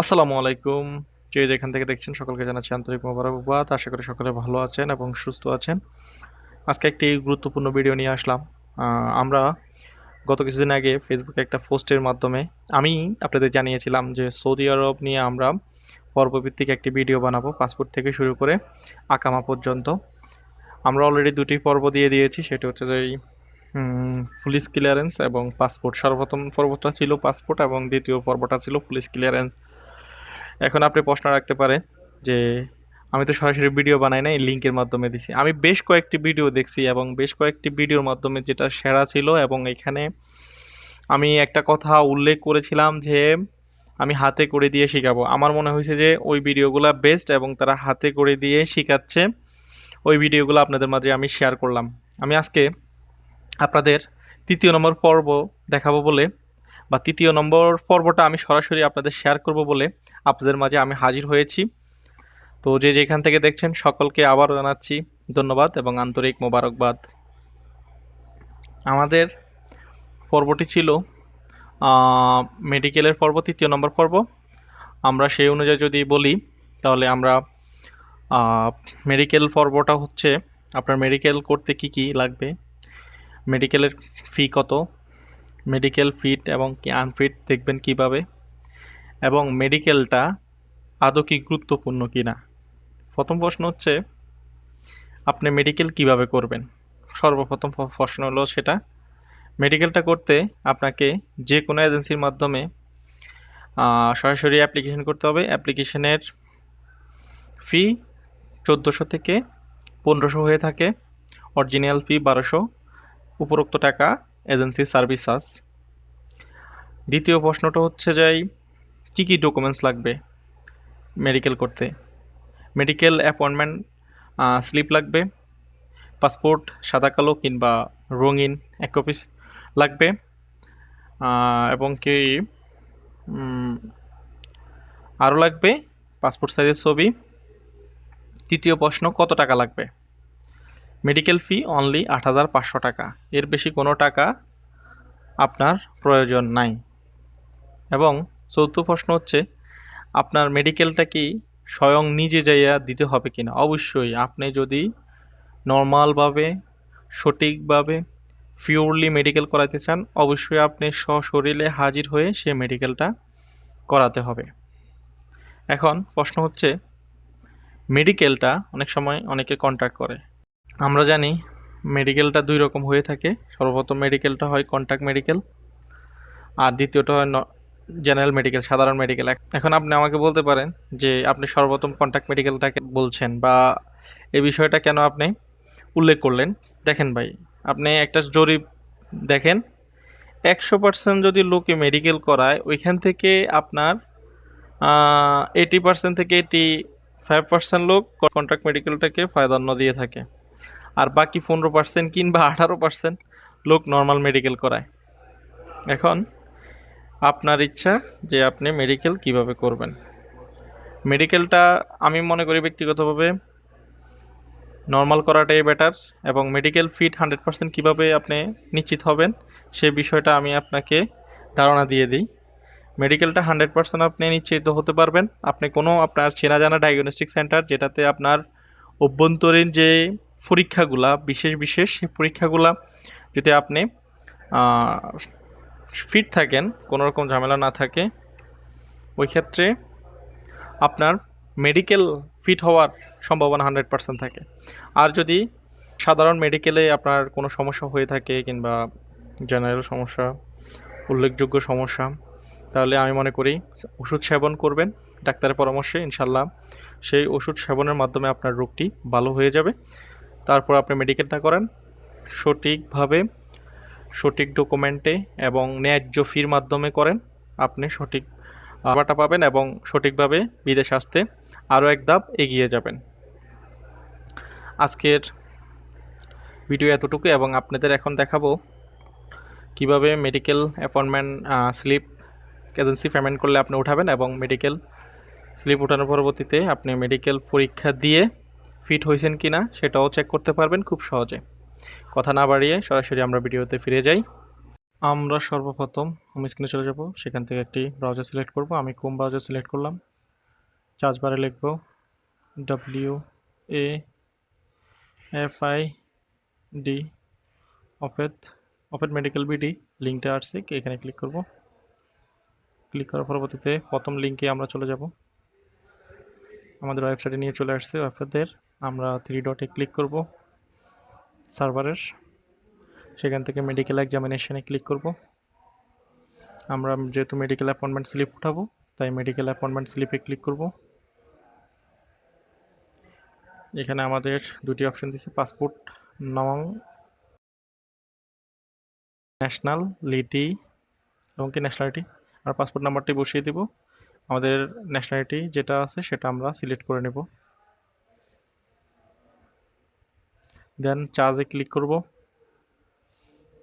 আসসালামু আলাইকুম। যে যেখান থেকে দেখছেন, সকলকে জানাচ্ছি আন্তরিক মোবারকবাদ। আশা করি সকলে ভালো আছেন এবং সুস্থ আছেন। আজকে একটি গুরুত্বপূর্ণ ভিডিও নিয়ে আসলাম। আমরা গত কিছুদিন আগে ফেসবুকে একটা পোস্টের মাধ্যমে আমি আপনাদের জানিয়েছিলাম যে সৌদি আরব নিয়ে আমরা পর্বভিত্তিক একটি ভিডিও বানাবো পাসপোর্ট থেকে শুরু করে আকামা পর্যন্ত। আমরা অলরেডি দুটি পর্ব দিয়ে দিয়েছি, সেটা হচ্ছে যে পুলিশ ক্লিয়ারেন্স এবং পাসপোর্ট। সর্বপ্রথম পর্বটা ছিল পাসপোর্ট এবং দ্বিতীয় পর্বটা ছিল পুলিশ ক্লিয়ারেন্স এখন আপনি প্রশ্ন রাখতে পারেন যে, আমি তো সরাসরি ভিডিও বানাই নাই লিঙ্কের মাধ্যমে দিছি। আমি বেশ কয়েকটি ভিডিও দেখছি এবং বেশ কয়েকটি ভিডিওর মাধ্যমে যেটা সেরা ছিল এবং এখানে আমি একটা কথা উল্লেখ করেছিলাম যে, আমি হাতে করে দিয়ে শেখাবো। আমার মনে হয়েছে যে, ওই ভিডিওগুলো বেস্ট এবং তারা হাতে করে দিয়ে শেখাচ্ছে। ওই ভিডিওগুলো আপনাদের মাঝে আমি শেয়ার করলাম। আমি আজকে আপনাদের তৃতীয় নম্বর পর্ব দেখাবো বলে বা তৃতীয় নম্বর পর্বটা আমি সরাসরি আপনাদের শেয়ার করব বলে আপনাদের মাঝে আমি হাজির হয়েছি। তো যে যেখান থেকে দেখছেন, সকলকে আবার জানাচ্ছি ধন্যবাদ এবং আন্তরিক মোবারকবাদ। আমাদের পর্বটি ছিল মেডিকেলের পর্ব, তৃতীয় নম্বর পর্ব। আমরা সেই অনুযায়ী যদি বলি, তাহলে আমরা মেডিকেল পর্বটা হচ্ছে আপনার মেডিকেল করতে কি কি লাগবে মেডিকেলের ফি কত মেডিকেল ফিট এবং কি আনফিট দেখবেন কীভাবে? এবং মেডিকেলটা আদৌ কি গুরুত্বপূর্ণ কি না প্রথম প্রশ্ন হচ্ছে, আপনি মেডিকেল কীভাবে করবেন? সর্বপ্রথম প্রশ্ন হলো সেটা মেডিকেলটা করতে আপনাকে যে কোনো এজেন্সির মাধ্যমে সরাসরি অ্যাপ্লিকেশন করতে হবে। অ্যাপ্লিকেশনের ফি চোদ্দোশো থেকে পনেরোশো হয়ে থাকে। অরিজিনাল ফি বারোশো। উপরোক্ত টাকা এজেন্সি সার্ভিস চার্জ দ্বিতীয় প্রশ্নটা হচ্ছে যাই কী কী ডকুমেন্টস লাগবে মেডিকেল করতে? মেডিকেল অ্যাপয়েন্টমেন্ট স্লিপ লাগবে পাসপোর্ট সাদা কালো কিংবা রঙিন এক কপি লাগবে এবং কি আরও লাগবে পাসপোর্ট সাইজের ছবি। তৃতীয় প্রশ্ন, কত টাকা লাগবে? মেডিকেল ফি অনলি আট হাজার পাঁচশো টাকা। এর বেশি কোনো টাকা আপনার প্রয়োজন নাই। এবং চৌথ প্রশ্ন হচ্ছে, আপনার মেডিকেলটা কি স্বয়ং নিজে যাইয়া দিতে হবে কি না অবশ্যই, আপনি যদি নর্মালভাবে সঠিকভাবে পিওরলি মেডিকেল করাতে চান, অবশ্যই আপনি সশরীরে হাজির হয়ে সে মেডিকেলটা করাতে হবে। এখন প্রশ্ন হচ্ছে মেডিকেলটা অনেক সময় অনেকে কন্ট্যাক্ট করে। আমরা জানি মেডিকেলটা দুই রকম হয়ে থাকে। সর্বপ্রথম মেডিকেলটা হয় কন্ট্যাক্ট মেডিকেল আর দ্বিতীয়টা হয় জেনারেল মেডিকেল সাধারণ মেডিকেল এখন আপনি আমাকে বলতে পারেন যে আপনি সর্বপ্রথম কন্ট্যাক্ট মেডিকেলটাকে বলছেন বা এই বিষয়টা কেন আপনি উল্লেখ করলেন? দেখেন ভাই, আপনি একটা জরিপ দেখেন, একশো পার্সেন্ট যদি লোকে মেডিকেল করায়, ওইখান থেকে আপনার এইটি পার্সেন্ট থেকে এইটি ফাইভ পার্সেন্ট লোক কন্ট্রাক্ট মেডিকেলটাকে ফায়দান্য দিয়ে থাকে। আর বাকি পনেরো পার্সেন্ট কিংবা আঠারো পার্সেন্ট লোক নর্মাল মেডিকেল করায়। এখন আপনার ইচ্ছা যে আপনি মেডিকেল কীভাবে করবেন। মেডিকেলটা আমি মনে করি ব্যক্তিগতভাবে নর্মাল করাটাই বেটার এবং মেডিকেল ফিট হান্ড্রেড পার্সেন্ট কীভাবে আপনি নিশ্চিত হবেন সে বিষয়টা আমি আপনাকে ধারণা দিয়ে দিই। মেডিকেলটা হান্ড্রেড পার্সেন্ট আপনি নিশ্চিত হতে পারবেন। আপনি কোনো আপনার চেনা জানা ডায়াগনস্টিক সেন্টার যেটাতে আপনার অভ্যন্তরীণ যে পরীক্ষাগুলা, বিশেষ বিশেষ সেই পরীক্ষাগুলা যদি আপনি ফিট থাকেন কোনো রকম ঝামেলা না থাকে, ওই ক্ষেত্রে আপনার মেডিকেল ফিট হওয়ার সম্ভাবনা হান্ড্রেড পার্সেন্ট থাকে। আর যদি সাধারণ মেডিকেলে আপনার কোনো সমস্যা হয়ে থাকে কিংবা জেনারেল সমস্যা, উল্লেখযোগ্য সমস্যা, তাহলে আমি মনে করি ওষুধ সেবন করবেন, ডাক্তারের পরামর্শে ইনশাল্লাহ সেই ওষুধ সেবনের মাধ্যমে আপনার রোগটি ভালো হয়ে যাবে। তারপর আপনি মেডিকেলটা করেন। সঠিকভাবে, সঠিক ডকুমেন্টে এবং ন্যায্য ফির মাধ্যমে করেন। আপনি সঠিক আবারটা পাবেন এবং সঠিকভাবে বিদেশ আসতে আরও এক ধাপ এগিয়ে যাবেন। আজকের ভিডিও এতটুকু এবং আপনাদের এখন দেখাবো কীভাবে medical appointment slip agency payment করলে আপনি উঠাবেন এবং মেডিকেল স্লিপ ওঠানোর পরবর্তীতে আপনি মেডিকেল পরীক্ষা দিয়ে ফিট হয়েছেন কি না সেটাও চেক করতে পারবেন খুব সহজে। কথা না বাড়িয়ে সরাসরি আমরা ভিডিওতে ফিরে যাই। আমরা সর্বপ্রথম হোম স্ক্রিনে চলে যাব। সেখান থেকে একটি ব্রাউজার সিলেক্ট করব। আমি কোম ব্রাউজার সিলেক্ট করলাম। চার্জ বারে লিখব W A F I D অপেত অপেত মেডিকেল বিডি লিঙ্কটা আসছে এখানে ক্লিক করব। ক্লিক করার পরবর্তীতে প্রথম লিঙ্কে আমরা চলে যাব। আমাদের ওয়েবসাইটে নিয়ে চলে আসছে ওয়েবসাইটের আমরা থ্রি ডটে ক্লিক করব সার্ভারের সেখান থেকে মেডিকেল এক্সামিনেশানে ক্লিক করব। আমরা যেহেতু মেডিকেল অ্যাপয়েন্টমেন্ট স্লিপ উঠাবো, তাই মেডিকেল অ্যাপয়েন্টমেন্ট স্লিপে ক্লিক করব। এখানে আমাদের দুটি অপশন দিছে পাসপোর্ট নং ন্যাশনাল লিটি এবং কি ন্যাশনালিটি আর পাসপোর্ট নাম্বারটি বসিয়ে দেব। আমাদের ন্যাশনালিটি যেটা আছে, সেটা আমরা সিলেক্ট করে নেব। দেন চার্জে ক্লিক করব।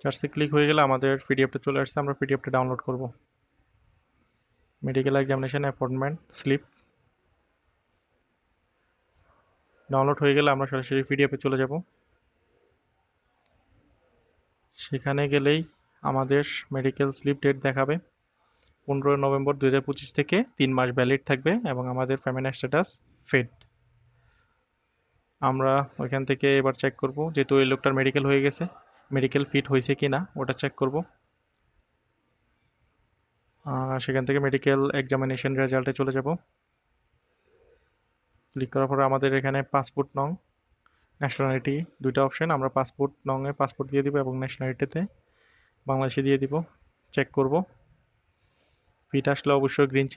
চার্জে ক্লিক হয়ে গেলে আমাদের পিডিএফটা চলে আসছে। আমরা পিডিএফটা ডাউনলোড করব। Medical examination appointment slip download হয়ে গেলে আমরা সরাসরি পিডিএফে চলে যাব। সেখানে গেলেই আমাদের মেডিকেল স্লিপ ডেট দেখাবে। পনেরোই নভেম্বর দু হাজার পঁচিশ থেকে তিন মাস ভ্যালিড থাকবে এবং আমাদের পেমেন্ট স্ট্যাটাস ফেড আমরা ওইখান থেকে এবার চেক করব, যেহেতু ওই লোকটার মেডিকেল হয়ে গেছে মেডিকেল ফিট হয়েছে কি না ওটা চেক করব। সেখান থেকে মেডিকেল এক্সামিনেশন রেজাল্টে চলে যাব। ক্লিক করার পরে আমাদের এখানে পাসপোর্ট নং ন্যাশনালিটি দুইটা অপশন আমরা পাসপোর্ট নংয়ে পাসপোর্ট দিয়ে দিব এবং ন্যাশনালিটিতে বাংলাদেশে দিয়ে দিব। চেক করব। ফিট আসলে অবশ্যই গ্রিন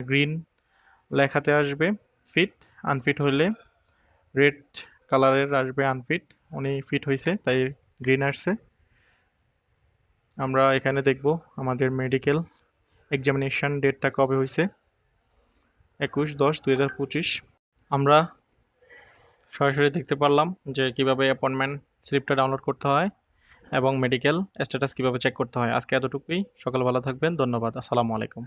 গ্রিন লেখাতে আসবে। ফিট আনফিট হলে রেড কালারের আসবে আনফিট উনি ফিট হয়েছে তাই গ্রিন আসছে। আমরা এখানে দেখব আমাদের মেডিকেল এক্সামিনেশন ডেটটা কবে হয়েছে একুশ দশ দুই হাজার পঁচিশ। আমরা সরাসরি দেখতে পারলাম যে কীভাবে অ্যাপয়েন্টমেন্ট স্লিপটা ডাউনলোড করতে হয় এবং মেডিকেল স্ট্যাটাস কীভাবে চেক করতে হয়। আজকে এতটুকুই। সকাল ভালো থাকবেন। ধন্যবাদ। আসসালামু আলাইকুম।